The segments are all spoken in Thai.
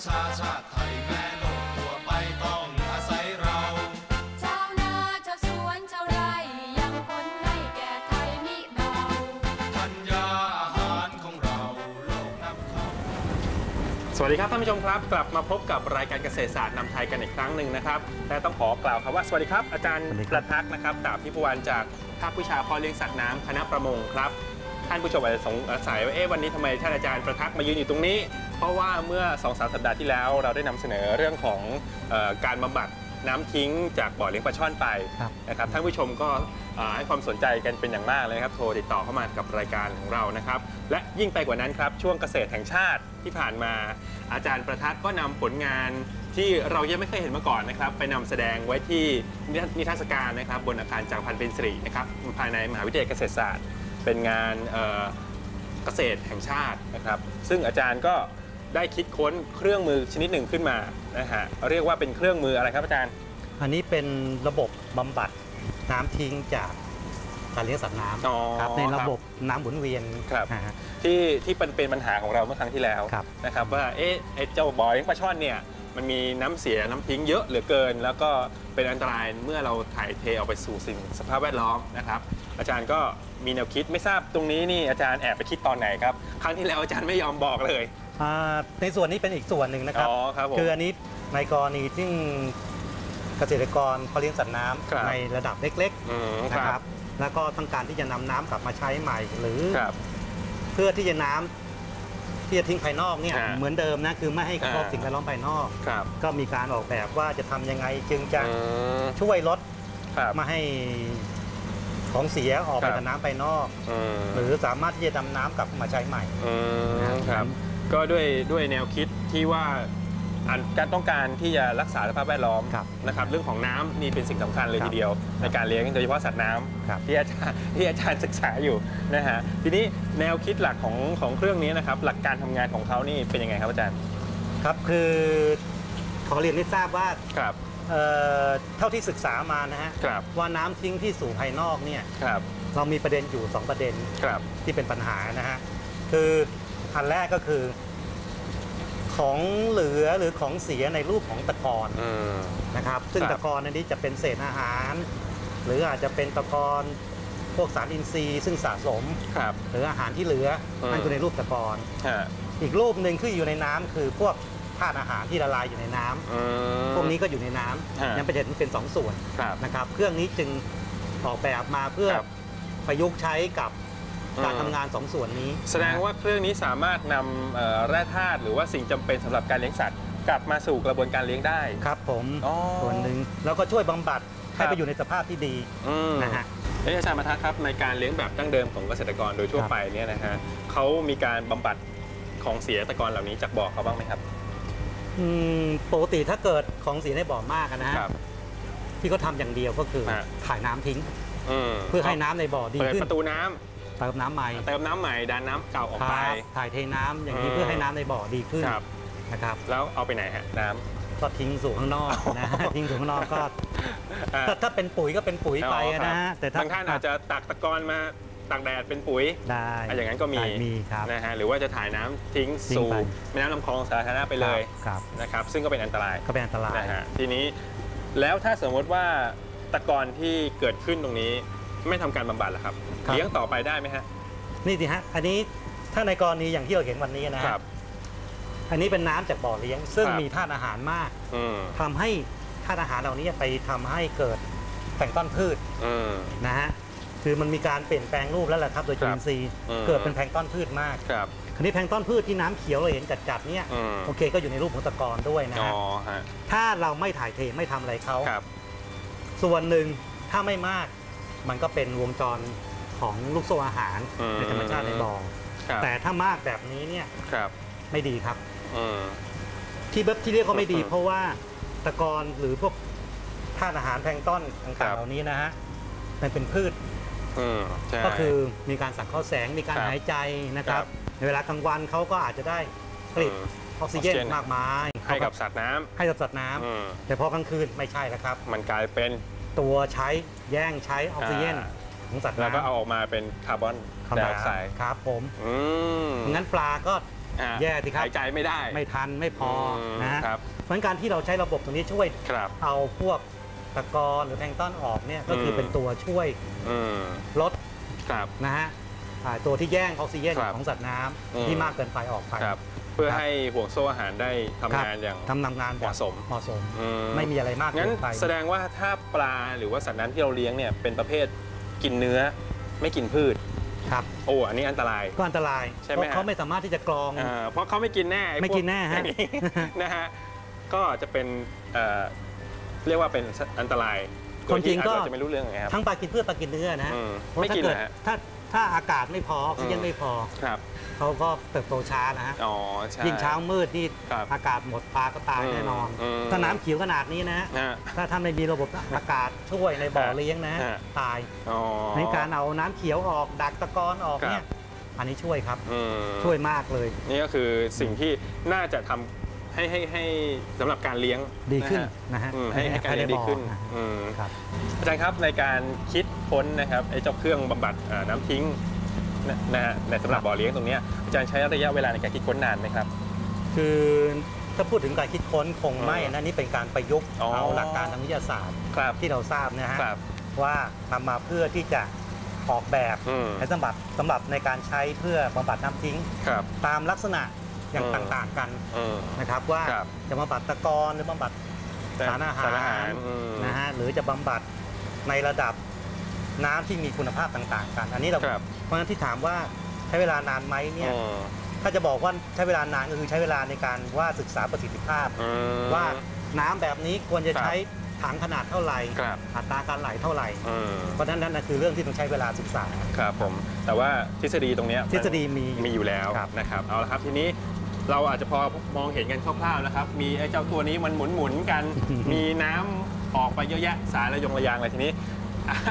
ยงประชาชาติไทยแม่โลกทั่วไปต้องอาศัยเรา ชาวนาชาวสวนชาวไร่ยังผลให้แก่ไทยมิเบาธัญญาอาหารของเราโลกนับเขาสวัสดีครับท่านผู้ชมครับ กลับมาพบกับรายการเกษตรศาสตร์นำไทยกันอีกครั้งหนึ่งนะครับและต้องขอกล่าวคำว่าสวัสดีครับ อาจารย์สวัสดีปครับ ระทักษ์นะครับดาบพิพวันจากภาควิชาเพาะเลี้ยงสัตว์น้ำคณะประมงครับ ท่านผู้ชมอาจจะสงสัยว่าเอ๊ะวันนี้ทำไมท่านอาจารย์ประทักษ์มายืนอยู่ตรงนี้ เพราะว่าเมื่อ2อสสัปดาห์ที่แล้ว เราได้นำเสนอเรื่องของเออการบำบัดน้ำทิ้งจากบ่อเลี้ยงปลาช่อนไปครับนะครับท่านผู้ชมก็อ่าให้ความสนใจกันเป็นอย่างมากเลยนะครับ โทรติดต่อเข้ามากับรายการของเรานะครับ และยิ่งไปกว่านั้นครับ ช่วงเกษตรแห่งชาติที่ผ่านมา อาจารย์ประทักษ์ก็นำผลงานที่เรายังไม่เคยเห็นมาก่อนนะครับ ไปนำแสดงไว้ที่นิทรรศการนะครับ บนอาคารจักรพันธ์เป็นสิรินะครับภายในมหาวิทยาลัยเกษตรศาสตร์ เป็นงานเอ่อเกษตรแห่งชาตินะครับ ซึ่งอาจารย์ก็ ได้คิดค้นเครื่องมือชนิดหนึ่งขึ้นมานะฮะเรียกว่าเป็นเครื่องมืออะไรครับอาจารย์ อันนี้เป็นระบบบำบัดน้ำทิ้งจากการเลี้ยงสัตว์น้อ๋อำครับในครัระบบบน้ำหมุนเวียนครับ นะฮะ ที่ที่เป็นเป็นปัญหาของเราเมื่อครั้งที่แล้วครับ นะครับว่าเอ๊ะไอ้เจ้าบ่อเลี้ยงปลาช่อนเนี่ยมันมีน้ำเสียน้ำทิ้งเยอะเหลือเกิน แล้วก็เป็นอันตรายเมื่อเราถ่ายเทออกไปสู่สิ่งสภาพแวดล้อมนะครับอาจารย์ก็มีแนวคิดไม่ทราบตรงนี้นี่อาจารย์แอบไปคิดตอนไหนครับครั้งที่แล้วอาจารย์ไม่ยอมบอกเลย อ่าในส่วนนี้เป็นอีกส่วนหนึ่งนะครับ อ๋อครับผม คืออันนี้ในกรณีที่เกษตรกรเขาเลี้ยงสัตว์น้ครับำในระดับเล็กอืมๆคนะครัรับบ แล้วก็ต้องการที่จะนำน้ำกลับมาใช้ใหม่ หรือครับ เพื่อที่จะน้ำที่จะทิ้งภายนอกเนี่ยฮะเหมือนเดิมนะคือไม่ให้กระทบอ่า สิ่งแวดล้อมภายนอก ครับก็มีการออกแบบว่าจะทำยังไงจึงจะอืมช่วยลดครับ ไมาให้ของเสียออกไปครับ กับน้ำภายนอก อืมหรือสามารถที่จะดำน้ำกลับมาใช้ใหม่ อืมนะครับ ก็ด้วยด้วยแนวคิดที่ว่าอันการต้องการที่จะรักษาสภาพแวดล้อมครับนะครับเรื่องของน้ำนี่เป็นสิ่งสำคัญเลยครับทีเดียว ในการเลี้ยงโดยเฉพาะสัตว์น้ำครับที่อาจารย์ที่อาจารย์ศึกษาอยู่นะฮะทีนี้แนวคิดหลักของของเครื่องนี้นะครับหลักการทำงานของเขานี่เป็นยังไงครับอาจารย์ครับคือขอเรียนให้ทราบว่าครับเอ่อเท่าที่ศึกษามานะฮะครับว่าน้ำทิ้งที่สู่ภายนอกเนี่ยครับเรามีประเด็นอยู่ 2 ประเด็นครับที่เป็นปัญหานะฮะคือ อันแรกก็คือ ของเหลือหรือของเสียในรูปของตะกอนอืม นะครับ ซึ่งครับ ตะกอนอันนี้จะเป็นเศษอาหาร หรืออาจจะเป็นตะกอนพวกสารอินทรีย์ ซึ่งสะสม ครับ หรืออาหารที่เหลืออม นั่นคือในรูปตะกอนฮะอีกรูปหนึ่งที่อยู่ในน้ำคือพวกธาตุอาหารที่ละลายอยู่ในน้ำอืม พวกนี้ก็อยู่ในน้ฮะำยังเป็นเห็นเป็นสองส่วนครับ นะครับ เครื่องนี้จึงออกแบบมาเพื่อครับ ประยุกต์ใช้กับ การอืมทำงานสองส่วนนี้ แสดงว่าเครื่องนี้สามารถนำเอ่อแร่ธาตุหรือว่าสิ่งจำเป็นสำหรับการเลี้ยงสัตว์ กลับมาสู่กระบวนการเลี้ยงได้ ครับผมอ๋อส่วนหนึ่งแล้วก็ช่วยบำบัดให้ครับไปอยู่ในสภาพที่ดีอืมนะฮะ เอ๊ะอาจารย์มาทักครับในการเลี้ยงแบบดั้งเดิมของเกษตรกรโดยทั่วครับ ไปเนี่ยนะฮะเขามีการบำบัดของเสียตะกอนเหล่านี้จากบ่อเขาบ้างไหมครับ อืมปกติถ้าเกิดของเสียในบ่อมากอะนะฮะครับที่เขาทำอย่างเดียวก็คือฮะ ถ่ายน้ำทิ้งมเพื่อให้น้ำในบ่อดีเปิดขึ้นประตูน้ำ เติมน้ำใหม่เติมน้ำใหม่ดันน้ำเก่าออกคไปรับถ่ายเทน้ำอย่างนี้อืม เพื่อให้น้ำในบ่อดีขึ้นครับ นะครับ แล้วเอาไปไหนฮะน้ำ ก็ทิ้งสู่ข้างนอกนะฮะ ทิ้งสู่ข้างนอกก็อ่าถ้าถ้าเป็นปุ๋ยก็เป็นปุ๋ยไปอะนะฮะแต่ถ้าบางท่านอาจจะตักตะกอนมาตากแดดเป็นปุ๋ยได้อะอย่างนั้นก็มีได้มีครับ นะฮะหรือว่าจะถ่ายน้ำทิ้งทิ้งสู่ไป แม่น้ำลำคลองสาธารณะไปเลยครับ นะครับ ซึ่งก็เป็นอันตรายก็เป็นอันตราย นะฮะทีนี้แล้วถ้าสมมติว่าตะกอนที่เกิดขึ้นตรงนี้ ไม่ทำการบำบัดล่ะครับ ครับ เลี้ยงต่อไปได้ไหมฮะนี่สิฮะ อันนี้ถ้าในกรณีอย่างที่เราเห็นวันนี้นะฮะครับ อันนี้เป็นน้ำจากบ่อเลี้ยง ซึ่งครับ มีธาตุอาหารมากอืมทำให้ธาตุอาหารเหล่านี้ไปทำให้เกิดแพลงก์ต้นพืชอืม นะฮะคือมันมีการเปลี่ยนแปลงรูปแล้วแหละครับ โดยจุลินทรีย์อืม เกิดเป็นแพลงก์ต้นพืชมาก ครับ คราวนี้แพลงก์ต้นพืชที่น้ำเขียวเราเห็นจัดๆเนี่ยอืม โอเคก็อยู่ในรูปของตะกอนด้วยนะอ๋อฮะฮะถ้าเราไม่ถ่ายเทไม่ทำอะไรเขา ครับ ส่วนหนึ่งถ้าไม่มาก มันก็เป็นวงจรของลูกโซ่อาหารอืม ในธรรมชาติในบ่อครับแต่ถ้ามากแบบนี้เนี่ยครับไม่ดีครับ อืม ที่แบบที่เรียกว่าไม่ดี อืมเพราะว่าตะกอนหรือพวกธาตุอาหารแพลงก์ต้นครัต่างบ ๆเหล่านี้นะฮะมันเป็นพืชอืมใช่ ก็คือมีการสังเคราะห์แสงมีการครับหายใจนะครับครับในเวลากลางวันเขาก็อาจจะได้กลิ่นอืม ออกซิเจนออกซิเจน มากมายให้กับสัตว์น้ำให้กับสัตว์น้ำอืมแต่พอกลางคืนไม่ใช่แล้วครับ มันกลายเป็น ตัวใช้แย่งใช้ออกซิเจนอ่าของสัตว์แล้วน้ำก็เอาออกมาเป็นคาร์บอนเข้าไดมาออกไซด์ครับผมอืมงั้นปลาก็ อ่าแย่สิครับ หายใจไม่ได้ไม่ทันไม่พออมนะฮะครับเพราะฉะนั้นการที่เราใช้ระบบตรงนี้ช่วยครับ เอาพวกตะกอนหรือแพลงก์ต้อนออกเนี่ยก็คืออม เป็นตัวช่วยอืมลดครับ นะฮะอ่าตัวที่แย่งออกซิเจนครับของสัตว์น้ำอืม ที่มากเกินไปออกไป ครับ เพื่อครับให้ห่วงโซ่อาหารได้ทำครับงานอย่าง ทำนำงานแบบเหมาะสม เหมาะสม อืไม่มีอะไรมากงั้เกินนไปแสดงว่าถ้าปลาหรือว่าสัตว์น้ำที่เราเลี้ยงเนี่ยเป็นประเภทกินเนื้อไม่กินพืช ครับ โอ้อันนี้อันตราย ก็อันตรายใช่ไหมเพราะฮะ เขาไม่สามารถที่จะกรอง อ่าเพราะเขาไม่กินแน่อ้ไม่พวกินแน่ฮะ อย่างนี้นะฮะก็จะเป็นเอ่อเรียกว่าเป็นอันตรายคนจริงก็ โดยที่อาจจะไม่รู้เรื่องไงครับทั้งปลากินพืชปลากินเนื้อนะฮะอืมเพราะไม่ถ้ากินเกิดนะฮะ ถ้า ถ้าอากาศไม่พอออกซิเจอืนมไม่พอ ครับ เขาก็เติบโตช้านะฮะ อ๋อ ใช่ ยิ่งเช้ามืดนี่ครับอากาศหมดปลาก็ตายอืมแน่นอนอืมถ้าน้ำเขียวขนาดนี้นะฮะฮะถ้าท่านไม่มีระบบอากาศช่วยในบ่อฮะเลี้ยงนะฮะฮะ ตายอ๋อ ในการเอาน้ำเขียวออกดักตะกอนออกครับเนี่ยอันนี้ช่วยครับ อืมช่วยมากเลย นี่ก็คือสิ่งที่น่าจะทำให้ให้ให้สำหรับการเลี้ยงดีขึ้นนะฮะนะฮะอืมให้ให้การเลี้ยงดีขึ้นภายใบ่อนะฮะ อืม ครับ อาจารย์ครับในการคิด ค้นนะครับไอ้เจ้าเครื่องบำบัดเอ่อน้ำทิ้งนะนะฮะในสำหรับบ่อเลี้ยงตรงเนี้ยอาจารย์ใช้ระยะเวลาในการคิดค้นนานไหมครับ คือถ้าพูดถึงการคิดค้นคงไม่อืมนะนี่เป็นการประยุกต์อ๋อเอาหลักการทางวิทยาศาสตร์ครับที่เราทราบนะฮะครับว่านำมาเพื่อที่จะออกแบบอืมในสำหรับสำหรับในการใช้เพื่อบำบัดน้ำทิ้งครับตามลักษณะอย่างอืมต่างๆกันอืมนะครับว่าครับจะบำบัดตะกอนหรือบำบัดสารอาหารสารอาหารอืมนะฮะหรือจะบำบัดในระดับ น้ำที่มีคุณภาพต่าง ๆ กัน อันนี้เราครับเพราะฉะนั้นที่ถามว่าใช้เวลานานไหมเนี่ยอืมถ้าจะบอกว่าใช้เวลานานก็คือใช้เวลาในการว่าศึกษาประสิทธิภาพอืมว่าน้ำแบบนี้ควรจะครับใช้ถังขนาดเท่าไหร่ ครับ อัตราการไหลเท่าไหร่อืมเพราะฉะนั้นนั่นนะคือเรื่องที่ต้องใช้เวลาศึกษา ครับผม แต่ว่าทฤษฎีตรงเนี้ยทฤษฎีมีมีอยู่แล้วครับ นะครับ เอาละครับทีนี้เราอาจจะพอมองเห็นกันคร่าวๆนะครับ มีไอ้เจ้าตัวนี้มันหมุนๆกัน มีน้ำออกไปเยอะแยะสายระยงระยางอะไรทีนี้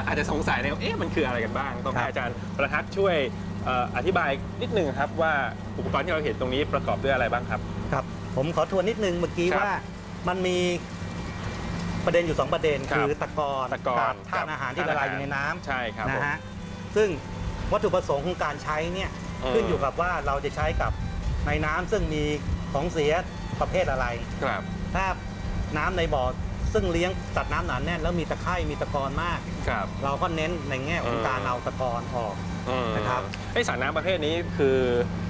อาจจะสงสัยในว่าเอ๊ะมันคืออะไรกันบ้าง ต้องให้อาจารย์ประทักษ์ช่วยเอ่ออธิบายนิดนึงครับว่าอุปกรณ์ที่เราเห็นตรงนี้ประกอบด้วยอะไรบ้างครับครับ ผมขอทวนนิดนึงเมื่อกี้ครับว่ามันมีประเด็นอยู่สองประเด็นครับคือตะกอนตะกอนกับธาตุอาหารที่ละลายอยู่ในน้ำใช่ครับนะผมฮะซึ่งวัตถุประสงค์ของการใช้เนี่ยอืมขึ้นอยู่กับว่าเราจะใช้กับในน้ำซึ่งมีของเสียประเภทอะไรครับถ้าน้ำในบ่อ ซึ่งเลี้ยงสัตว์น้ำหนาแน่นแล้วมีตะไคร่มีตะกอนมาก ครับเราก็เน้นในแง่ของอืมการเอาตะกอนออก อืมนะครับ ไอ้สารน้ำประเภทนี้คือ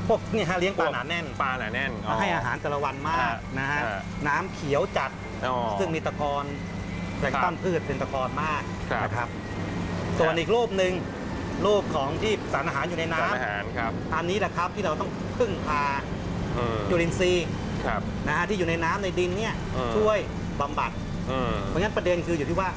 พวกนี่ฮะเลี้ยงปลาหนาแน่นปลาหนาแน่น ให้อาหารแต่ละวันมากฮะนะฮะฮะน้ำเขียวจัด อ๋อ ซึ่งมีตะกอนแหล่งครับต้นพืชเป็นตะกอนมากครับ นะครับ ส่วนอีกรูปหนึ่งรูปของที่สารอาหารอยู่ในสารน้ำอาหารครับอันนี้แหละครับที่เราต้องพึ่งพาอืมจุลินทรีย์ครับ นะฮะที่อยู่ในน้ำในดินเนี่ยอืม ช่วยบำบัด อืม เพราะงั้นประเด็นคืออยู่ที่ว่า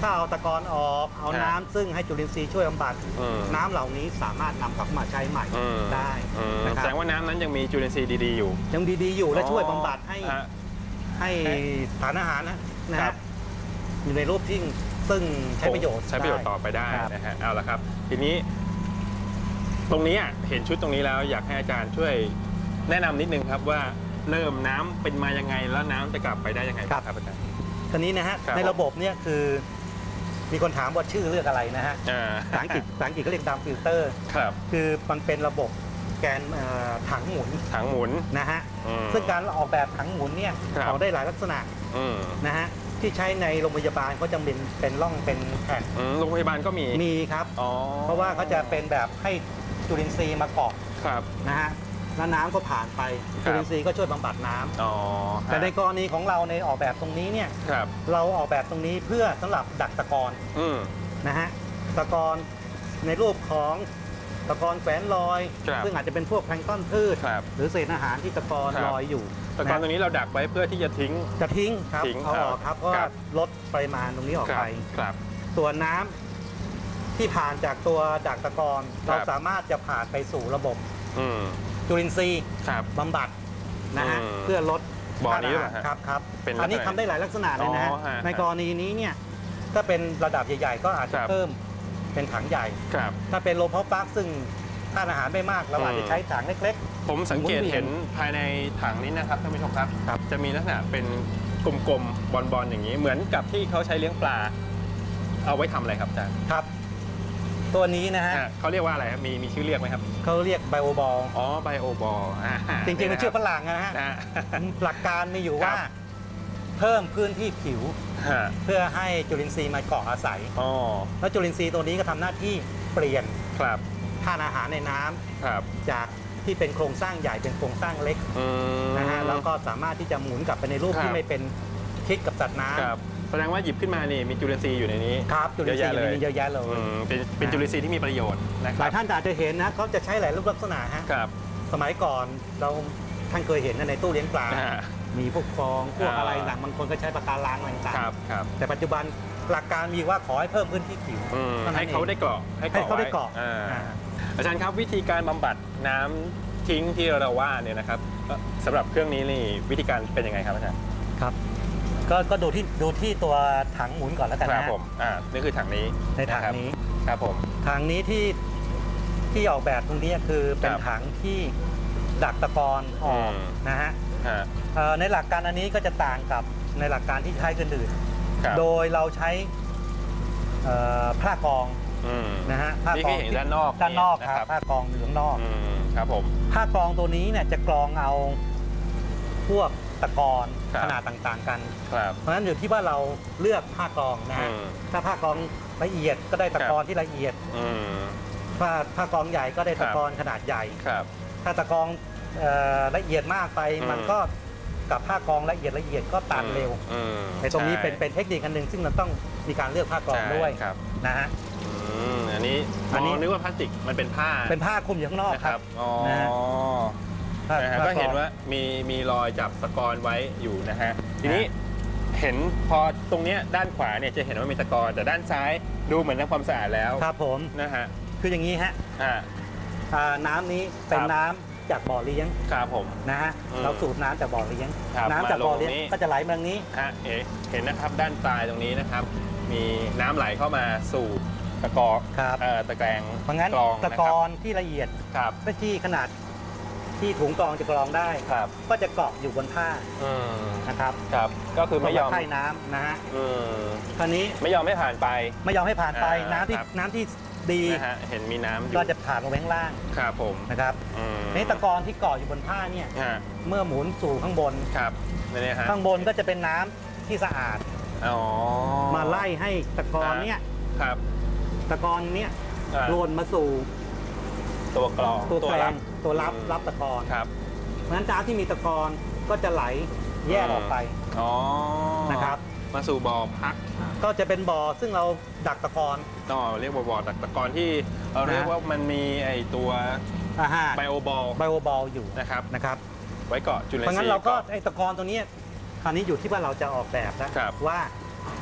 ถ้าเอาตะกอนออกเอาฮะน้ำซึ่งให้จุลินทรีย์ช่วยบำบัด อืม น้ำเหล่านี้สามารถนำกลับมาใช้ใหม่อืมได้อืมนะคแสรับดงว่าน้ำนั้นยังมีจุลินทรีย์ดีๆอยู่ยังดีๆอยู่และช่วยบำบัดให้ฮะ ให้สารอาหารนะนะครัฮะบ อยู่ในรูปที่ซึ่งใช้ประโยชน์ใช้ประโยชน์ได้ต่อไปได้ครับ นะฮะเอาละครับ ทีนี้ ตรงนี้อะเห็นชุดตรงนี้แล้วอยากให้อาจารย์ช่วยแนะนำนิดนึงครับว่าเริ่มน้ำเป็นมายังไงแล้วน้ำจะกลับไปได้ยังไงบ้างครับอาจารย์ ทีนี้นะฮะครับ ในระบบเนี่ยคือมีคนถามว่าชื่อเรียกอะไรนะฮะอ่าภาษาอังกฤษภาษาอังกฤษก็เรียกดามฟิลเตอร์ ครับคือมันเป็นระบบแกนเอ่อถังหมุนถังหมุนนะฮะอืม ซึ่งการออกแบบถังหมุนเนี่ยครับ ออกได้หลายลักษณะอืมนะฮะที่ใช้ในโรงพยาบาลก็จะเป็นเป็นร่องเป็นแผ่นอืมโรงพยาบาลก็มีมีครับ อ๋อเพราะว่าเขาจะเป็นแบบให้จุลินทรีย์มาเกาะครับ นะฮะ แล้วน้ำก็ผ่านไปครับ จุลินทรีย์ก็ช่วยบำบัดน้ำอ๋อแต่ในกรณีของเราในออกแบบตรงนี้เนี่ยครับ เราออกแบบตรงนี้เพื่อสำหรับดักตะกอนอืม นะฮะตะกอนในรูปของตะกอนแฝนลอย ครับ ซึ่งอาจจะเป็นพวกแพลงก์ต้นพืช ครับ หรือเศษอาหารที่ตะกอนครับ ลอยอยู่แต่ก่อนตรงนี้เราดักไว้เพื่อที่จะทิ้ง จะทิ้งครับทิ้งเอาออกครับเพราะครัว่าบ ลดปริมาณตรงนี้ออกครัไป ครับ ส่วนน้ำที่ผ่านจากตัวดักตะกอนครับ เราสามารถจะผ่านไปสู่ระบบอืม จุลินทรีย์ครับ บำบัดนะฮะอืมเพื่อลดบ่อนี้ธาตุเหรอฮะครับครับเป็นอันนี้ลักษณะทำได้หลายลักษณะเลยนะฮะอ๋อฮะในกรณีนี้เนี่ยถ้าเป็นระดับใหญ่ ๆ ก็อาจจะครับ เพิ่มเป็นถังใหญ่ ครับ ถ้าเป็นโลเพาปลั๊กซึ่งธาตุอาหารไม่มากเราอาจจะใช้ถังเล็ก ผมสังเกตหมุนเวียนเห็นภายในถังนี้นะครับท่านผู้ชมครับ ครับ จะมีลักษณะเป็นกลมๆบอลๆอย่างนี้ เหมือนกับที่เขาใช้เลี้ยงปลา เอาไว้ทำอะไรครับอาจารย์ ๆ ครับท ตัวนี้นะฮะ อะเขาเรียกว่าอะไรครับมีมีชื่อเรียกไหมครับ เขาเรียกไบโอบอล อ๋อไบโอบอลจริงๆมันชื่อฝรั่งนะฮะ นะฮะหลักการมีอยู่ครัว่าบเพิ่มพื้นที่ผิว ฮะเพื่อให้จุลินทรีย์มาเกาะอาศัย อ๋อแล้วจุลินทรีย์ตัวนี้ก็ทำหน้าที่เปลี่ยนครับธาตุอาหารในน้ำครับจากที่เป็นโครงสร้างใหญ่เป็นโครงสร้างเล็กอืม นะฮะแล้วก็สามารถที่จะหมุนกลับไปในรูปครับ ที่ไม่เป็น พิษกับสัตว์น้ครับแสดงว่าหยิบขึ้นมานี่มีจุลินทรีย์อยู่ในนี้ำครับจุลินทรีย์อยู่ในนี้เยเยอะอะแยะแยะเลย อืมเป็นเป็นจุลินทรีย์ที่มีประโยชน์นะคหรัลาบยท่านอาจจะเห็นนะเขาจะใช้หลายรูปลักษณะฮะครับสมัยก่อนเราท่านเคยเห็นนะในตู้เลี้ยงปลา อ่า มีพวกฟองพวกอ่า อะไรต่างบางคนก็ใช้ปากการังต่างครับครับๆแต่ปัจจุบันหลักการมีว่าขอให้เพิ่มพื้นที่ผิวอืมท่นั้นให้เขาอง ได้เกาะให้ให้เขาได้ไว้เกาะอ่าอ่าอาจารย์ครับวิธีการบำบัดน้ำทิ้งที่เราว่าเนี่ยนะครับเอ่อสำหรับเครื่องนี้นี่วิธีการเป็นยังไงครับอาจารย์ ครับ ก็ก็ดูที่ดูที่ตัวถังหมุนก่อนแล้วกันครับนะผมอ่านี่คือถังนี้ในถังะครับนี้ครับผม ถังนี้ที่ที่ออกแบบตรงนี้คือเป็นครับถังที่ดักตะกอนออกอืม นะฮะฮะเอ่อในหลักการอันนี้ก็จะต่างกับในหลักการที่ใช้กันอื่น ครับโดยเราใช้เอ่อผ้ากองอืมนะฮะผ้านี่กคือองเห็นด้านนอกด้านนอกเยครับผ้ากองอยู่ข้างนอก อืมครับผมผ้ากองตัวนี้เนี่ยจะกรองเอาพวก ตะกอนครับ ขนาดต่างๆกัน ครับ เพราะฉะนั้นอยู่ที่ว่าเราเลือกผ้ากองนะฮะอืมถ้าผ้ากองละเอียดก็ได้ตะกอนที่ละเอียด อืมผ้าผ้ากองใหญ่ก็ได้ครัตะบกอนขนาดใหญ่ ครับ ถ้าตะกองเอ่อละเอียดมากไป อืม มันก็กับผ้ากองละเอียดละเอียดก็ตันเร็วอืมในตรงนี้ใช่เป็นเป็นเทคนิคอันหนึ่งซึ่งมันต้องมีการเลือกผ้ากองใช่ด้วยครับนะฮะ อืมอันนี้อันนี้อ๋อนึกว่าพลาสติกมันเป็นผ้าเป็นผ้าคลุมอยู่ข้างนอกนะคครัรับ บ อ๋อ นะฮะ ผ้านะฮะผ้ก็เห็นกองว่ามีมีรอยจับตะกอนไว้อยู่นะฮะทีนี้เห็นพอตรงเนี้ยด้านขวาเนี่ยจะเห็นว่ามีตะกอนแต่ด้านซ้ายดูเหมือนทำความสะอาดแล้วครับผมนะฮะคืออย่างนี้ฮะอ่า อ่าน้ำนี้เป็นครับ น้ำจากบ่อเลี้ยงครับผม นะฮะอืมเราสูบน้ำจากบ่อเลี้ยง ครับน้ำจากบ่อเลี้ยงมาลงตรงนี้ ก็จะไหลมาทางนี้ ฮะเอ๋เห็นนะครับด้านปลายตรงนี้นะครับ มีน้ำไหลเข้ามาสู่ตะกอครับ เอ่อตะแกรงเพราะงั้นกรองตะนะกครัอบนที่ละเอียดครับ ที่ขนาด ที่ถุงกรองจะกรองได้ ครับ ก็จะเกาะอยู่บนผ้าอืมนะครับครับ ก็คือไม่ยอมไข่น้ำนะฮะอืมคราวนี้ไม่ยอมไม่ผ่านไป ไม่ยอมให้ผ่านไปอ่าน้ำที่ครับ น้ำที่ดีนะฮะเห็นมีน้ำอยู่ก็จะผ่านลงไปข้างล่างครับผมนะครับอืมนี่ตะกอนที่เกาะอยู่บนผ้าเนี่ยฮะเมื่อหมุนสู่ข้างบน ครับนี่ฮะข้างบนก็จะเป็นน้ำที่สะอาดอ๋อมาไล่ให้ตะกอนเนี่ยครับตะกอนเนี่ยอ่าโลนมาสู่ตัวกรองตัวแปลง ตัวรับอืม รับตะกอนครับเพราะฉะนั้นน้ำที่มีตะกอนก็จะไหลแยกออกไปอ๋อนะครับ มาสู่บ่อพักก็จะเป็นบ่อซึ่งเราดักตะกอน ต่อเรียกว่าบ่อตะตะกอนที่เราเรียกนะ ว่ามันมีไอตัวอาหารไบโอบอลไบโอบอลอยู่นะครับ นะครับ ไว้เกาะจุลินเพราะทงั้รีนย์เราก็าะไอ้ตะกอนตัวเนี้ยคราวนี้อยู่ที่ว่าเราจะออกแบบนะครับ ว่า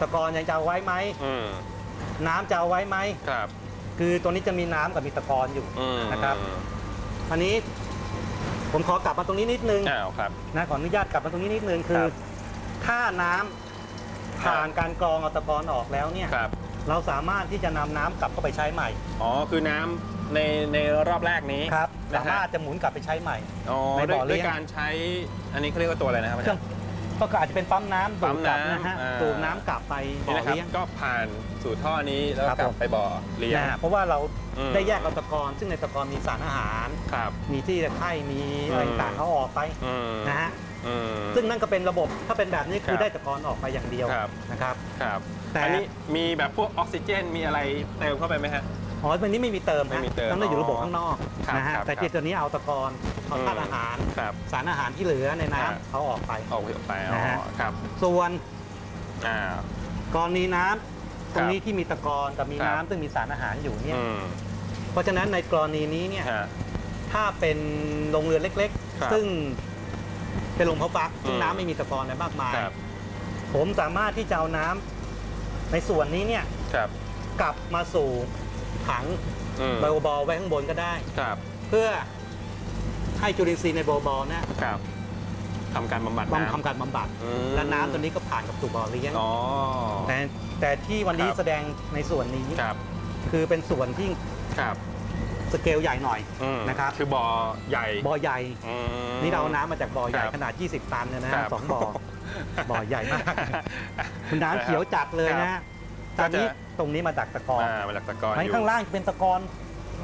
ตะกอนยังจะเอาไว้ไหมอืมน้ำจะเอาไว้ไหมครับคือตัวนี้จะมีน้ำกับมีตะกอนอยู่ อืมนะครับ คราวนี้ผมขอกลับมาตรงนี้นิดนึงอ้าวครับ นะขออนุญาตกลับมาตรงนี้นิดนึงคือครับถ้าน้ำผ่านการกรองเอาตะกอนออกแล้วเนี่ยครับ เราสามารถที่จะนำน้ำกลับเข้าไปใช้ใหม่อ๋อคือน้ำในในรอบแรกนี้ครับ นะสาฮะมารถจะหมุนกลับไปใช้ใหม่ อ๋อในด้บ่วยอเลี้ด้วย ยง การใช้อันนี้เขาเรียกว่าตัวอะไรนะครับอาเคจารื่อรงย์ ก็อาจจะเป็นปั๊มน้ำปั๊ดูดมกลับน้ำนะฮะอ่า ดูดน้ำกลับไปบ่นี่อนะครับเลี้ยง ก็ผ่าน สู่ท่อนี้แล้วครับกลัผบมไปบ่อเลี้ยงนะฮะเพราะว่าเราอืม ได้แยกเอาตะกอนซึ่งในตะกอนมีสารอาหาร ครับ มีที่ตะไคร่มีอะไรอืม ต่างๆเขาออกไปอืมนะฮะอืม ซึ่งนั่นก็เป็นระบบถ้าเป็นแบบนี้คือครับได้ตะกอนออกไปอย่างเดียวครับ นะครับ ครับแต่ อันนี้มีแบบพวกออกซิเจนมีอะไรเติมเข้าไปไหมฮะ อ๋อวันนี้ไม่มีเติมไม่มีเติมต้องได้อยู่ระบบข้างนอกครับนะฮะครับแต่ครับที่ตัวนี้เอาตะกอนเอาธาตุอาหาร ครับ สารอาหารที่เหลือในน้ำอ่าเขาออกไป ออกไปออกไปอ๋อนะฮะ ครับส่วนอ่ากรณีน้ำ ตรงนี้ที่มีตะกอนกับมีครับน้ำซึ่งมีสารอาหารอยู่เนี่ย อืม เพราะฉะนั้นในกรณีนี้เนี่ย ฮะ ถ้าเป็นโรงเรือนเล็ก ครับๆ ซึ่งเป็นโรงเพาะฟักซึ่งอืม น้ำไม่มีตะกอนอะไรมากมาย ครับผมสามารถที่จะเอาน้ำในส่วนนี้เนี่ยครับกลับมาสู่ถังอืมไบโอบอลไว้ข้างบนก็ได้ ครับเพื่อให้จุลินทรีย์ในไบโอบอลเนี่ยครับ ทำการบำบัดบำน้ำทำการบำบัด อืมและน้ำตัวนี้ก็ผ่านกับสู่บ่อเลี้ยงอ๋อ แต่แต่ที่วันนี้ครับ แสดงในส่วนนี้ครับคือเป็นส่วนที่ครับสเกลใหญ่หน่อย อืมนะครับ คือบ่อใหญ่บ่อใหญ่ อืม นี่เราเอาน้ำมาจากบ่อใหญ่ครับขนาด 20 ตันเนี่ยนะครัฮะบสองบ่อ บ่อใหญ่มากคุณน้ำเขียวจัดเลยนะฮะก็อันจะนี้ตรงนี้มาดักตะกอนอ่ามาจากตะกอนไม้อยู่ ข้างล่างจะเป็นตะกอน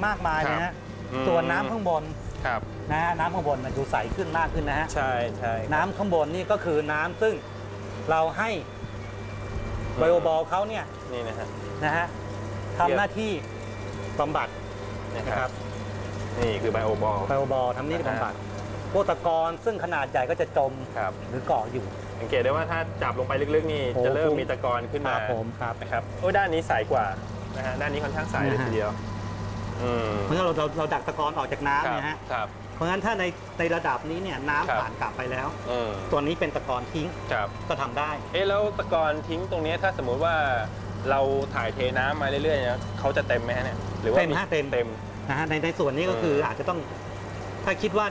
มากมายเลยครันะบอืม ส่วนน้ำข้างบน ครับนะฮะน้ำข้างบนน่ะดูใสขึ้นมากขึ้นนะฮะใช่ใช่น้ำข้างบนนี่ก็คือน้ำซึ่งเราให้ไบโอบอลเขาเนี่ยนี่นะฮะ นะฮะทำหน้าที่บำบัดนะนะคครัรับบนี่คือไบโอบอล ไบโอบอลทำหน้าที่บำบัดพวกตะกอนซึ่งขนาดใหญ่ก็จะจมครับ หรือเกาะอยู่ สังเกตได้ว่าถ้าจับลงไปลึกๆนี่โอ้จะเริ่มฟุ้ง มีตะกอนขึ้นคมารับผมครับ นะครับโอ้ยด้านนี้ใสกว่านะฮะด้านนี้ค่อนข้างใสเลยนะฮะ ทีเดียวอืม เพราะฉะนั้นเราเราเราดักตะกอนออกจากน้ำครับเนี่ยฮะครับ เพราะฉะนั้นถ้าในในระดับนี้เนี่ยครับ น้ำผ่านกลับไปแล้วอืมตัวนี้เป็นตะกอนทิ้งครับ ก็ทำได้ เอ๊ะแล้วตะกอนทิ้งตรงนี้ถ้าสมมุติว่าเราถ่ายเทน้ำมาเรื่อยๆเนี่ยเขาจะเต็มไหมฮะเนี่ยหรือว่าเต็มฮะเต็ม เต็ม นะฮะในในส่วนนี้ก็คือเอออ อาจจะต้อง ถ้าคิดว่า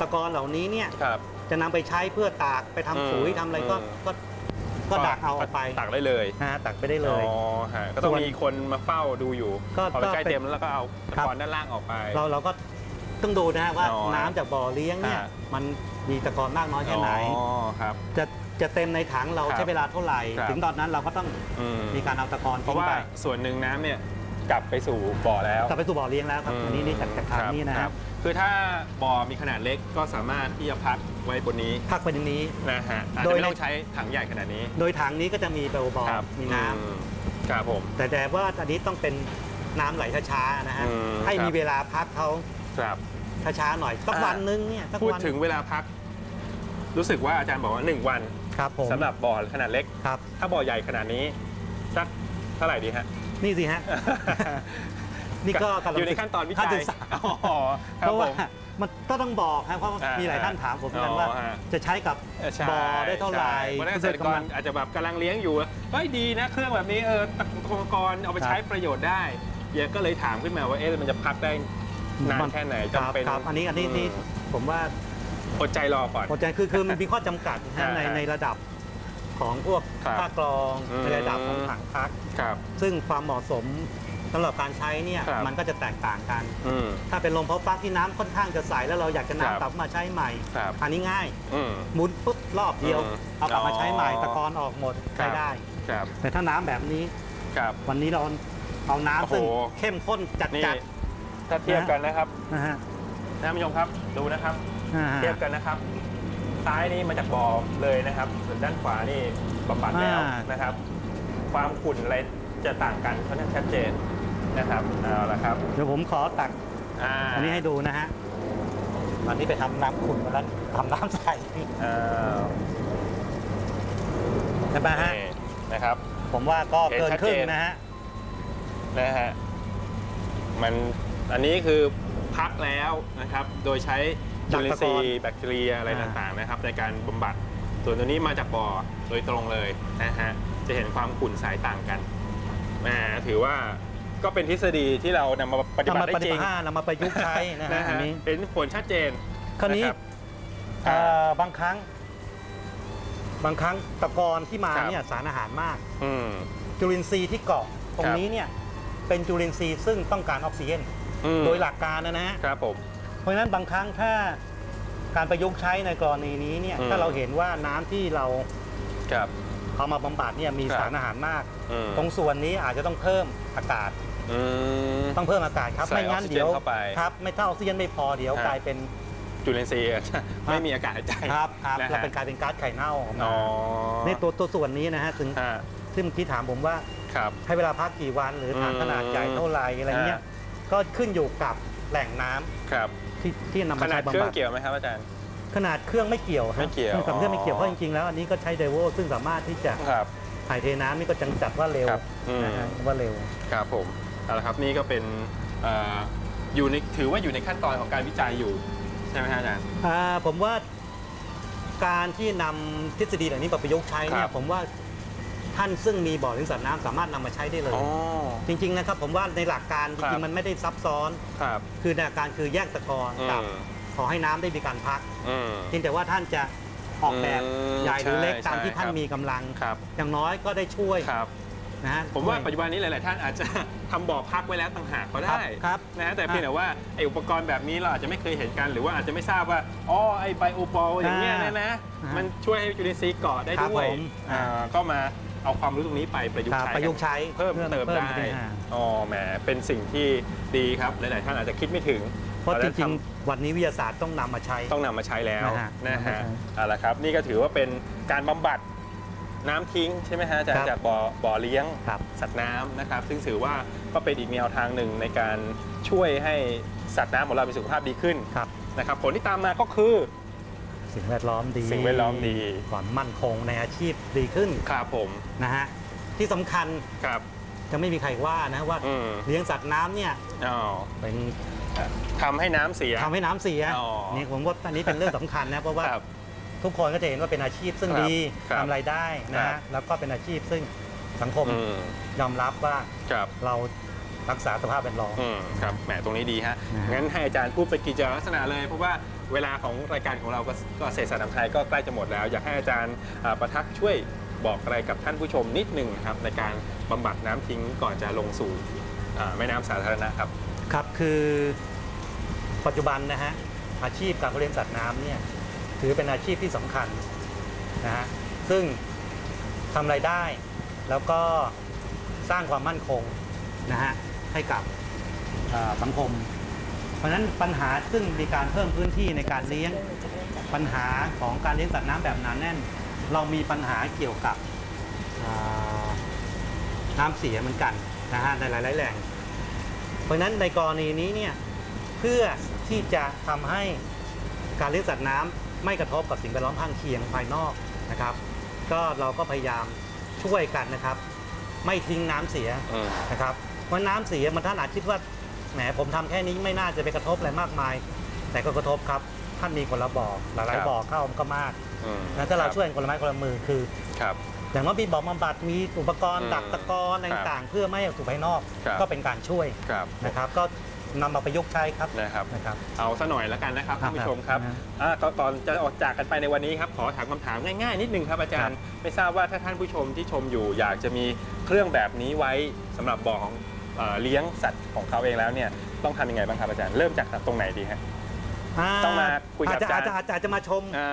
ตะกอนเหล่านี้เนี่ยครับ จะนำไปใช้เพื่อตากไปทำอืมปุ๋ยทำอะไรก็อืม ก็ ก็ดักเอาออกไปตักได้เลยนะฮะตักไปได้เลยอ๋อฮะก็ต้องส่วนมีคนมาเฝ้าดูอยู่ก็พอไปใกล้ก็เป็นเต็มแล้วก็เอาตะครับกอนด้านล่างออกไป เราเราก็ต้องดูนะฮะว่าอ๋อน้ำจากบ่อเลี้ยงเนี่ยฮะ มันมีตะกอนมากน้อยแค่ไหน อ๋อครับ จะจะเต็มในถังเราครับใช้เวลาเท่าไหร่ ครับ ถึงตอนนั้นเราก็ต้องอืมมีการเอาตะกอนเพทิ้ราะงว่าไป ส่วนหนึ่งน้ำเนี่ย กลับไปสู่บ่อแล้วกลับไปสู่บ่อเลี้ยงแล้วครับอันนี้นี่จากจากถังครับนี้นะคครัรับบคือถ้าบ่อมีขนาดเล็กก็สามารถที่จะพักไว้บนนี้พักไปตรงนี้ นะฮะอาจโดจะยไม่ในต้องใช้ถังใหญ่ขนาดนี้ โดยถังนี้ก็จะมีเบลบอลครับมีน้ำอืมครับผม แต่แต่ว่าอันนี้ต้องเป็นน้ำไหลช้าๆนะฮะอืมให้ครับมีเวลาพักเขาครับ ช้าๆหน่อยสักอ่า วันนึงเนี่ยสักพูดวันถึงเวลาพัก รู้สึกว่าอาจารย์บอกว่า 1 วันครับผมสำหรับบ่อขนาดเล็ก ครับถ้าบ่อใหญ่ขนาดนี้ สักเท่าไหร่ดีฮะ นี่สิฮะ นี่ก็กำลังอยู่ในขั้นตอนวิจัยขั้ศึกษาอ๋อคเพรับราะผว่ามมันก็ต้องบอกครับเพราะว่าอ่ามีมีหลายท่านถามผมเหมือนกันว่าอ๋อฮะจะใช้กับใช่บ่อได้เท่าไหร่ใช่เพราะฉะนั้นเกษตรกรอาจจะแบบกำลังเลี้ยงอยู่เฮ้ยดีนะเครื่องแบบนี้เออตะกรเอาไปใช้ประโยชน์ได้เยอะก็เลยถามขึ้นมาว่าเอ๊ะมันจะพักได้นานแค่ไหนครับจำเป็นครับอันนี้อันนี้นี่ผมว่าอดใจรอก่อนหมดใจคือคือมันมีข้อจำกัดนะฮะอ่าในในระดับ ของพวกครับค่ากรองอืม ในระดับของถังพัก ครับ ซึ่งความเหมาะสมสำหรับการใช้เนี่ยครับ มันก็จะแตกต่างกัน อืม ถ้าเป็นลมเพาะปลั๊กที่น้ำค่อนข้างจะใสแล้วเราอยากจะครับ น้ำกลับมาใช้ใหม่ ครับ อันนี้ง่ายอืม หมุนปุ๊บรอบเดียวอืมเอากลับมาใช้ใหม่อ๋อ ตะกอนออกหมดครัใช้บได้ ครับ แต่ถ้าน้ำแบบนี้ครับ วันนี้เราเอาน้ำซึ่งโอ้โหเข้มข้นจัดนี่ จัดถ้าเทียบกันนะครับ นะฮะท่านผู้ชมครับ ดูนะครับ อ่าฮะเทียบกันนะครับ ซ้ายนี่มาจากบ่อเลยนะครับ ส่วนด้านขวานี่บำบัดแล้วอ่าน นะครับ ความขุ่นอะไรจะต่างกันค่อนข้างชัดเจนนะครับเอาละครับเดี๋ยวผมขอตักอ่าอันนี้ให้ดูนะฮะอันนี้ไปทำน้ำขุ่นมาแล้วทำน้ำใสอ่าใช่ไหมฮะ นี่นะครับ ผมว่าก็เกินเห็นชัดครึ่งเจนนะฮะ นะฮะมันอันนี้คือพักแล้วนะครับ โดยใช้ จุลินทรีย์แบคทีเรียอะไรอ่าต่างๆนะครับในการบำบัดส่วนตัวนี้มาจากบ่อโดยตรงเลยนะฮะจะเห็นความขุ่นสายต่างกันแหมถือว่าก็เป็นทฤษฎีที่เรานำมาปฏิบัตินำมาได้ปฏิจริบังตินำมาประยุกต์ใช้นะฮะนะอัฮะนนี้เห็นผลชัดเจนคราวนี้ะบเอ่อบางครั้ง บางครั้งตะกอนที่มาครับเนี่ยสารอาหารมากอืมจุลินทรีย์ที่เกาะตรคงรับนี้เนี่ยเป็นจุลินทรีย์ซึ่งต้องการออกซิเจนอืมโดยหลักการนะนะฮะครับผม เพราะฉะนั้นบางครั้งถ้าการประยุกต์ใช้ในกรณีนี้เนี่ยอืม ถ้าเราเห็นว่าน้ำที่เราครับ เอามาบำบัดเนี่ยมีครับ สารอาหารมาก อืมตรงส่วนนี้อาจจะต้องเพิ่มอากาศ อืม ต้องเพิ่มอากาศครับ ใส่ไม่งั้นออกซิเจนเดี๋ยวเข้าไปครับ ไม่ถ้าออกซิเจนไม่พอเดี๋ยวฮะ กลายเป็น จุลินทรีย์อะไม่มีอากาศหายใจครับครับนะฮะเราเป็นกลายเป็นก๊าซไข่เน่าออกมาอ๋อนี่ตัวตัวส่วนนี้นะฮะถึงฮะซึ่งเมื่อกี้ถามผมว่าครับ ให้เวลาพักกี่วันหรือถังอืมขนาดใหญ่เท่าไหร่อะไรเงี้ยฮะ ก็ขึ้นอยู่กับแหล่งน้ำครับ ที่ที่นำขมานาใช้ดเครื่บำองบัดเกี่ยวไหมครับอาจารย์ ขนาดเครื่องไม่เกี่ยวฮะไม่เกี่ยวกับเครื่องไม่เกี่ยวอ๋อเพราะจริงๆแล้วอันนี้ก็ใช้ไดโวซึ่งสามารถที่จะครับ ถ่ายเทน้ำนี่ก็จังจัดว่าเร็วครับอืม นะฮะว่าเร็ว ครับผมเอาละครับนี่ก็เป็นเอ่ออยู่ในถือว่าอยู่ในขั้นตอนของการวิจัยอยู่ใช่ไหมฮะอาจารย์ อ่าผมว่าการที่นำทฤษฎีเหล่านี้มาประยุกต์ใช้เนี่ครัยบผมว่า ท่านซึ่งมีบ่อเลี้ยงสัตว์น้ำสามารถนำมาใช้ได้เลย อ๋อ จริงๆนะครับผมว่าในหลักการจครัริงบๆมันไม่ได้ซับซ้อน ครับ คือในหลักการคือแยกตะกอนอืกับมขอให้น้ำได้มีการพักอืม เพียงแต่ว่าท่านจะออกแบบอืมใหญ่หรือเล็กใช่ตามที่ใช่ท่านครับ มีกำลัง ครับ อย่างน้อยก็ได้ช่วยครับ นะฮะผมว่าช่ย ปัจจุบันนี้หลาย ๆ ท่านอาจจะ ทำบ่อพักไว้แล้วต่างหากก็ได้ครับนะฮะแต่เพียงแต่ว่าไออุปกรณ์แบบนี้เราอาจจะไม่เคยเห็นกัน หรือว่าอาจจะไม่ทราบว่าอ๋อไอไบโอปอลอย่างเงี้ยอ่านะนะอ่ามัมันช่วยให้จุลินทรีย์เกาะได้ครับด้วยผมอ่าก็มา เอาความรู้ตรงนี้ไปประยุกต์ครับใช้ประยุกต์ใช้เพิ่มเติมได้ขึ้นอ่าอ๋อแหมเป็นสิ่งที่ดีครับหลายๆท่านอาจจะคิดไม่ถึงเพราะจแล้วริงทๆวันนี้วิทยาศาสตร์ต้องนำมาใช้ำต้องนำมาใช้แล้วนะฮะนะนำมาฮะใช้เอาละครับ นี่ก็ถือว่าเป็นการบำบัดน้ำทิ้งใช่ไหมฮะอาจารครัย์บจากบ่อบ่อเลี้ยง ครับ สัตว์น้ำนะครับ ซึ่งถือว่าก็เป็นอีกแนวทางหนึ่งในการช่วยให้สัตว์น้ำของเรามีสุขภาพดีขึ้นครับ นะครับ ผลที่ตามมาก็คือ สิ่งแวดล้อมดีสิ่งแวดล้อมดี ความมั่นคงในอาชีพดีขึ้นครับผมนะฮะที่สำคัญครับ จะไม่มีใครว่านะว่า อืม เลี้ยงสัตว์น้ำเนี่ยอ๋อเป็นทำให้น้ำเสีย ทำให้น้ำเสียอ๋อ นี่ผมว่าอันนี้เป็นเรื่องสำคัญนะเพราะว่า ครับ ทุกคนก็จะเห็นว่าเป็นอาชีพซึ่งครับดีครับทำรายได้นะครัฮะบ แล้วก็เป็นอาชีพซึ่งสังคมอืมยอมรับว่าครับ เรารักษาสภาพแวดล้อม อืมครับแหมตรงนี้ดีฮะนะฮะงั้นให้อาจารย์พูดเป็นกิจลักษณะเลยเพราะว่า เวลาของรายการของเราก็ก็เศรษฐศาสตร์นำไทยก็ใกล้จะหมดแล้ว อยากให้อาจารย์อ่าประทักษ์ช่วยบอกอะไรกับท่านผู้ชมนิดหนึ่งครับในการบำบัดน้ำทิ้งก่อนจะลงสู่อ่าแม่น้ำสาธารณะครับ ครับคือปัจจุบันนะฮะอาชีพการเลี้ยงสัตว์น้ำเนี่ยถือเป็นอาชีพที่สำคัญนะฮะซึ่งทำรายได้แล้วก็สร้างความมั่นคงนะฮะให้กับอ่าสังคม ราะฉะนั้นปัญหาซึ่งมีการเพิ่มพื้นที่ในการเลี้ยงปัญหาของการเลี้ยงสัตว์น้ำแบบหนาแน่น เรามีปัญหาเกี่ยวกับน้ำเสียเหมือนกันนะฮะในหลาย ๆ แหล่ง เพราะฉะนั้นในกรณีนี้เนี่ยเพื่อที่จะทำให้การเลี้ยงสัตว์น้ำไม่กระทบกับสิ่งแวดล้อมข้างเคียงภายนอกนะครับ ก็เราก็พยายามช่วยกันนะครับ ไม่ทิ้งน้ำเสียนะครับเพราะน้ำเสียมันท่านอาจคิดว่า แหมผมทำแค่นี้ไม่น่าจะไปกระทบอะไรมากมาย แต่ก็กระทบครับท่านมีคนละบ่อหลายๆบ่อเข้ามันก็มากอืมนะถ้าเราคบช่วยกันคนละไม้คนละมือคือครับอย่างน้อยมีบ่อบำบัดมีอุปกรณ์อืมดักตะกอนอะไรต่างๆ เพื่อไม่ให้ออกสู่ภายนอกครับก็เป็นการช่วยครับนะครับ ก็นำมาประยุกต์ใช้ครับนะครับนะครับ เอาซะหน่อยแล้วกันนะครับครัท่าบนผู้ชมครับครับอ่าก็ก่อนจะออกจากกันไปในวันนี้ครับขอถามคำถามง่ายๆนิดนึงครับอาจารย์ ไม่ทราบว่าถ้าท่านผู้ชมที่ชมอยู่อยากจะมีเครื่องแบบนี้ไว้สำหรับบ่อของ เอ่อเลี้ยงสัตว์ของเขาเองแล้วเนี่ยต้องทำยังไงบ้างครับอาจารย์เริ่มจากตรงไหนดีฮะ ต้องมาคุยกับอาจจะอาจารย์ อาจจะอาจจะมาชมอ่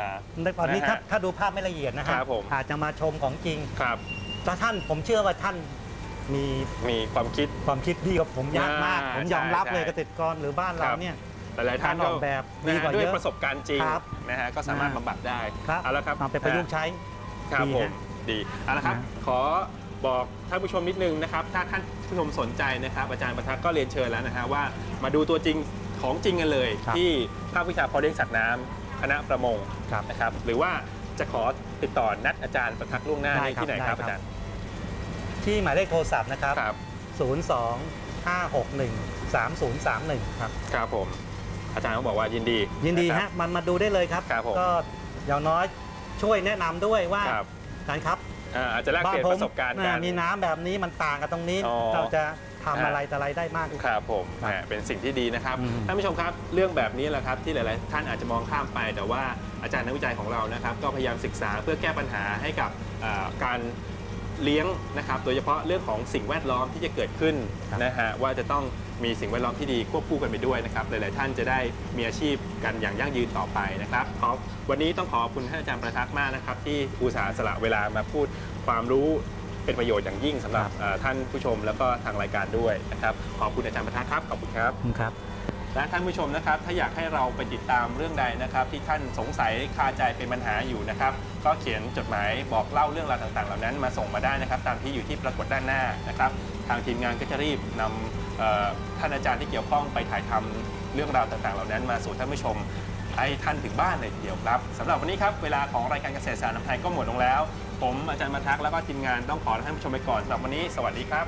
าในตอนนี้นะฮะถ้าถ้าดูภาพไม่ละเอียดนะฮะครับผม อาจจะมาชมของจริงครับแต่ท่านผมเชื่อว่าท่านมีมีความคิด ความคิดดีกว่าผมยากมาก อ่าผมยอมรับใช่เลยใช่ เกษตรกรหรือบ้านเราครับเนี่ย หลายๆท่านการออกแบบนะดีฮะกว่าด้วยเยอะประสบการณ์จริงครับนะฮะก็สามารถอ่า บำบัดได้ครับเอาละครับนำไปประยุกต์ใช้ ครับดีผมฮะดีเอาละครับนะขอบอกท่านผู้ชมนิดนึงนะครับ ถ้าท่าน ผู้ชมสนใจนะครับอาจารย์ประทักษ์ก็เรียนเชิญแล้วนะฮะว่ามาดูตัวจริงของจริงกันเลย ครับที่ภาควิชาเพอเลี้ยงสัตว์น้ำคณะประมงครับนะครับหรือว่าจะขอติดต่อนัดอาจารย์ประทักษ์ล่วงหน้าได้ได้ครับที่ไหนครับได้ครับอาจารย์ที่หมายเลขโทรศัพท์นะครับ ครับ02 561 3031 ครับ ครับผม อาจารย์ก็บอกว่ายินดียินดีะครัฮะบ มันมาดูได้เลยครับ ครับผมก็อย่างน้อยช่วยแนะนำด้วยว่าครับ อาจารย์ครับ อ่าอาจจะแลกเปลี่ยนประสบการณ์กัน อ่มีน้ำแบบนี้มันต่างกันตรงนี้ อ๋อ เราจะทำอะไรแต่อะไรได้มาก ครับผมครับแหมเป็นสิ่งที่ดีนะครับอืมท่านผู้ชมครับเรื่องแบบนี้แหละครับที่หลาย ๆ ท่านอาจจะมองข้ามไป แต่ว่าอาจารย์นักวิจัยของเรานะครับก็พยายามศึกษาเพื่อแก้ปัญหาให้กับอ่าการเลี้ยงนะครับโดยเฉพาะเรื่องของสิ่งแวดล้อมที่จะเกิดขึ้นครับ นะฮะว่าจะต้อง มีสิ่งแวดล้อมที่ดีควบคู่กันไปด้วยนะครับ หลาย ๆ ท่านจะได้มีอาชีพกันอย่างยั่งยืนต่อไปนะครับขอวันนี้ต้องขอบคุณท่านอาจารย์ประทักษ์มากนะครับ ที่อุตส่าห์สละเวลามาพูดความรู้เป็นประโยชน์อย่างยิ่งสำหรับท่านผู้ชมแล้วก็ทางรายการด้วยนะครับ ขอบคุณอาจารย์ประทักษ์ครับขอบคุณครับครับ และท่านผู้ชมนะครับ ถ้าอยากให้เราไปติดตามเรื่องใดนะครับ ที่ท่านสงสัยคาใจเป็นปัญหาอยู่นะครับ ก็เขียนจดหมายบอกเล่าเรื่องราวต่างๆ เหล่านั้นมาส่งมาได้นะครับ ตามที่อยู่ที่ปรากฏด้านหน้านะครับ ทางทีมงานก็จะรีบนำท่านอาจารย์ที่เกี่ยวข้องไปถ่ายทำเรื่องราวต่างๆ เหล่านั้น มาสู่ท่านผู้ชมให้ท่านถึงบ้านเลยทีเดียวครับสำหรับวันนี้ครับเวลาของรายการเกษตรสารน้ำไทยก็หมดลงแล้ว ผมอาจารย์มาทักแล้วก็ทีมงานต้องขอท่านผู้ชมไปก่อนสำหรับวันนี้ สวัสดีครับ